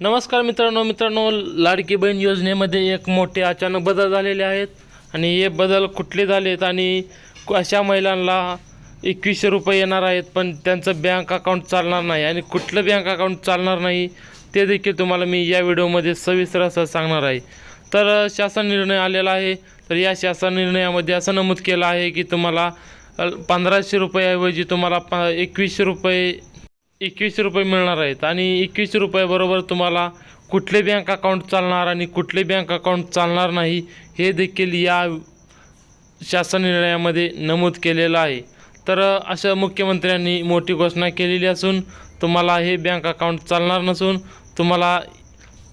नमस्कार मित्रांनो मित्रांनो लाडकी बहीण योजनेमध्ये एक मोठे अचानक बदल झालेले आहेत आणि हे बदल कुठले झालेत आणि अशा महिलांना एकवीसशे रुपये येणार आहेत पण त्यांचं बँक अकाउंट चालणार नाही आणि कुठलं बँक अकाउंट चालणार नाही ते देखील तुम्हाला मी या व्हिडिओमध्ये सविस्तर असं सांगणार आहे. तर शासन निर्णय आलेला आहे. तर या शासन निर्णयामध्ये असं नमूद केलं आहे की तुम्हाला पंधराशे रुपयाऐवजी तुम्हाला प एकवीसशे रुपये एकवीसशे रुपये मिळणार आहेत. आणि एकवीसशे रुपयाबरोबर तुम्हाला कुठले बँक अकाउंट चालणार आणि कुठले बँक अकाउंट चालणार नाही हे देखील या शासन निर्णयामध्ये नमूद केलेलं आहे. तर अशा मुख्यमंत्र्यांनी मोठी घोषणा केलेली असून तुम्हाला हे बँक अकाउंट चालणार नसून तुम्हाला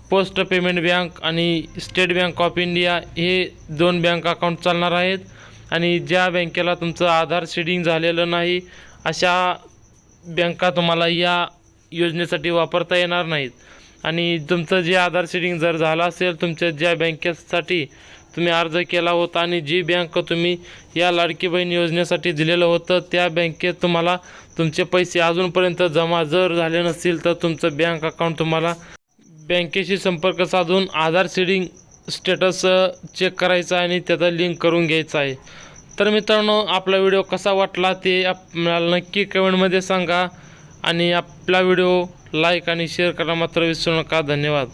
पोस्ट पेमेंट बँक आणि स्टेट बँक ऑफ इंडिया हे दोन बँक अकाउंट चालणार आहेत. आणि ज्या बँकेला तुमचं आधार शेडिंग झालेलं नाही अशा बँका तुम्हाला या योजनेसाठी वापरता येणार नाहीत. आणि तुमचं जे आधार शेडिंग जर झालं असेल तुमच्या ज्या बँकेसाठी तुम्ही अर्ज केला होता आणि जी बँक तुम्ही या लाडकी बहीण योजनेसाठी दिलेलं होतं त्या बँकेत तुम्हाला तुमचे पैसे अजूनपर्यंत जमा जर झाले नसतील तर तुमचं बँक अकाउंट तुम्हाला बँकेशी संपर्क साधून आधार सीडिंग स्टेटस चेक करायचा आहे आणि त्याचा लिंक करून घ्यायचा आहे. तर मित्रांनो आपला व्हिडिओ कसा वाटला ते आपल्याला नक्की कमेंटमध्ये सांगा आणि आपला व्हिडिओ लाईक आणि शेअर करा मात्र विसरू नका. धन्यवाद.